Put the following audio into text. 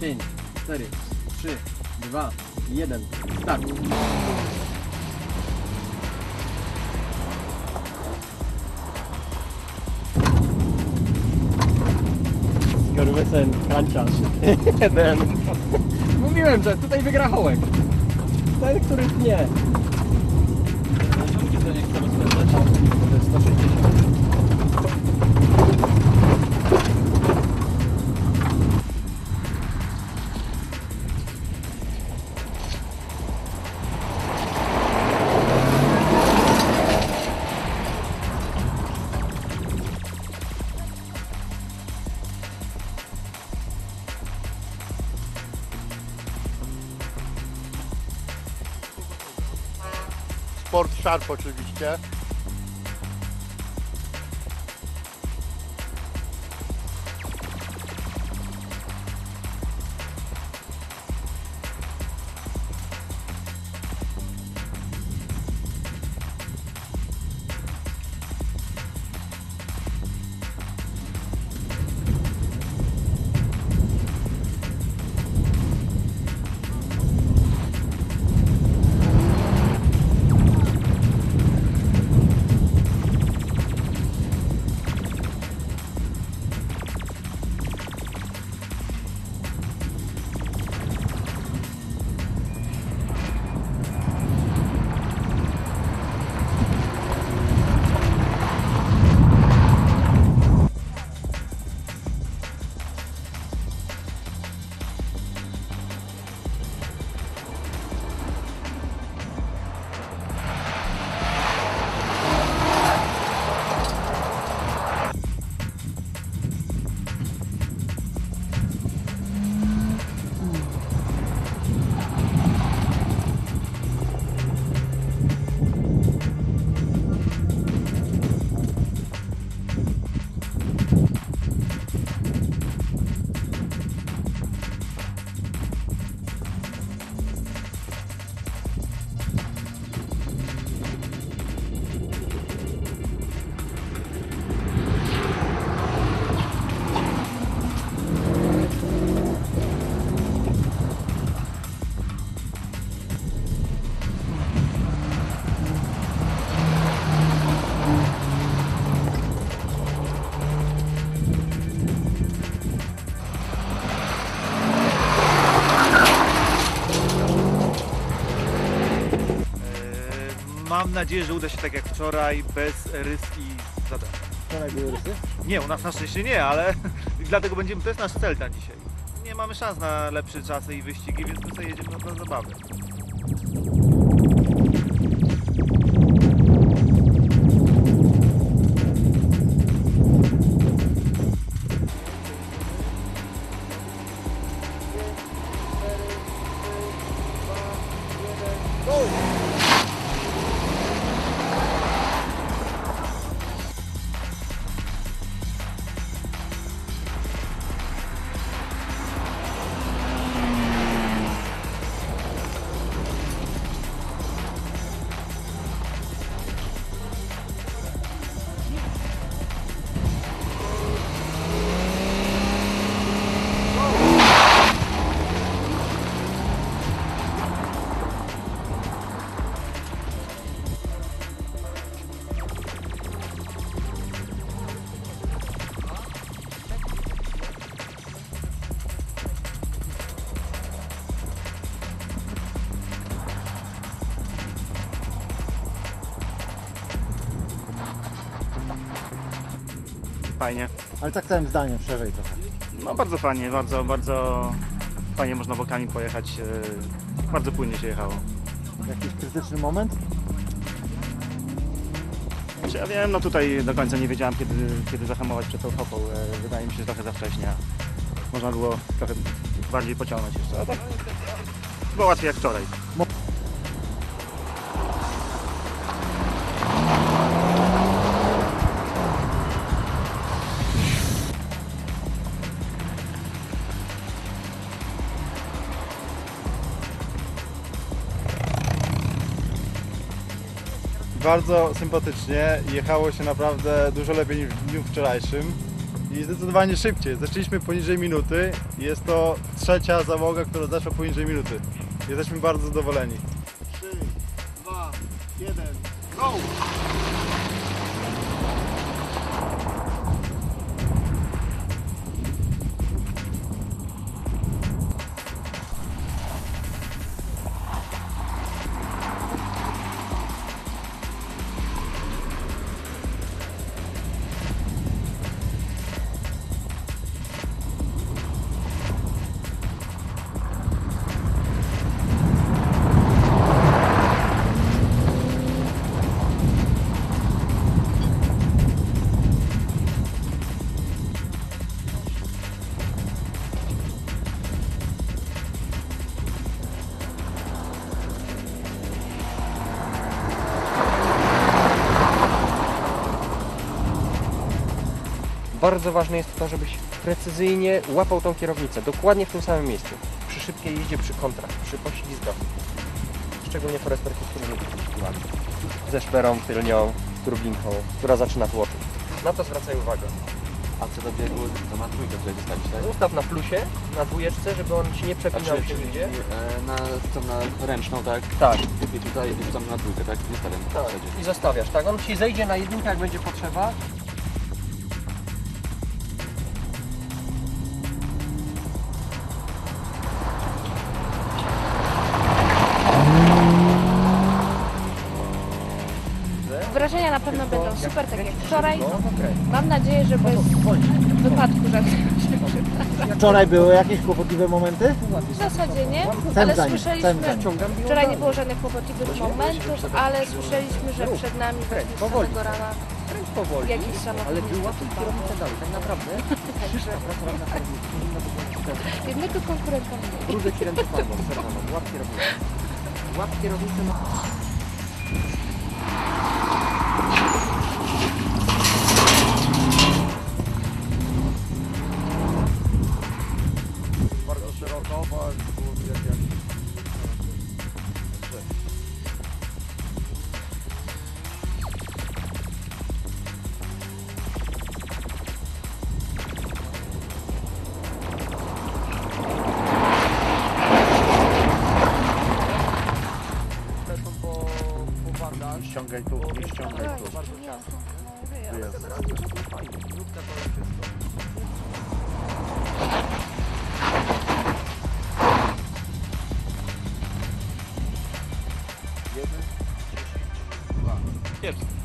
5, 4, 3, 2, 1, start. Skorwysyn, kanciarz. Jeden. Mówiłem, że tutaj wygra Hołek. Ten, który nie. Sport Sharp oczywiście. Nadzieję, że uda się tak jak wczoraj, bez rys i zadań. Wczoraj były rysy? Nie, u nas na szczęście nie, ale dlatego będziemy, to jest nasz cel na dzisiaj. Nie mamy szans na lepsze czasy i wyścigi, więc my sobie jedziemy na zabawy. Fajnie. Ale tak całym zdaniem, szerzej trochę. No bardzo fajnie, bardzo, bardzo fajnie można bokami pojechać. e, Bardzo płynnie się jechało. Jakiś krytyczny moment? Znaczy, ja wiem, no tutaj do końca nie wiedziałem kiedy, kiedy zahamować przed tą hopą. E, Wydaje mi się, że trochę za wcześnie. Można było trochę bardziej pociągnąć jeszcze. A tak było łatwiej jak wczoraj. Bardzo sympatycznie, jechało się naprawdę dużo lepiej niż w dniu wczorajszym. i zdecydowanie szybciej. Zaczęliśmy poniżej minuty. Jest to trzecia załoga, która zaszła poniżej minuty. Jesteśmy bardzo zadowoleni. 3, 2, 1, go! Bardzo ważne jest to, żebyś precyzyjnie łapał tą kierownicę, dokładnie w tym samym miejscu. Przy szybkiej jeździe, przy kontrach, przy poślizgach. Szczególnie foresterki, które poszukiwać. Ze szperą tylnią, turbinką, która zaczyna tłoczyć. Na to zwracaj uwagę. A co do biegu, to ma trójkę tutaj zostawić, tak? Ustaw na plusie, na dwójeczce, żeby on ci nie przepinał się nigdzie. e, na, na ręczną, tak? Tak, I tutaj i tam na trójkę, tak? Nie stawiam w tak. I zostawiasz, tak? On ci zejdzie na jedynkę, jak będzie potrzeba. Wrażenia na pewno będą super, tak jak wczoraj. No. Mam nadzieję, że bez wypadku żadnego się Wczoraj były jakieś kłopotliwe momenty? W zasadzie nie, ale słyszeliśmy, wczoraj nie było żadnych kłopotliwych momentów, ale słyszeliśmy, że przed nami właśnie samego rana powoli. jakiś samochód Ale nie wyłapuj wpadł. kierownicę dalej, tak naprawdę. Jednego konkurenta mniej. Ci ręce padną, przerwano. Łap kierownicę. Łap kierownicę na... bandaż. Nie ściągaj tu, nie ściągaj tu. Bardzo Nie, ciasno. nie, Jeden, dziesięć, dwa. Pierwszy.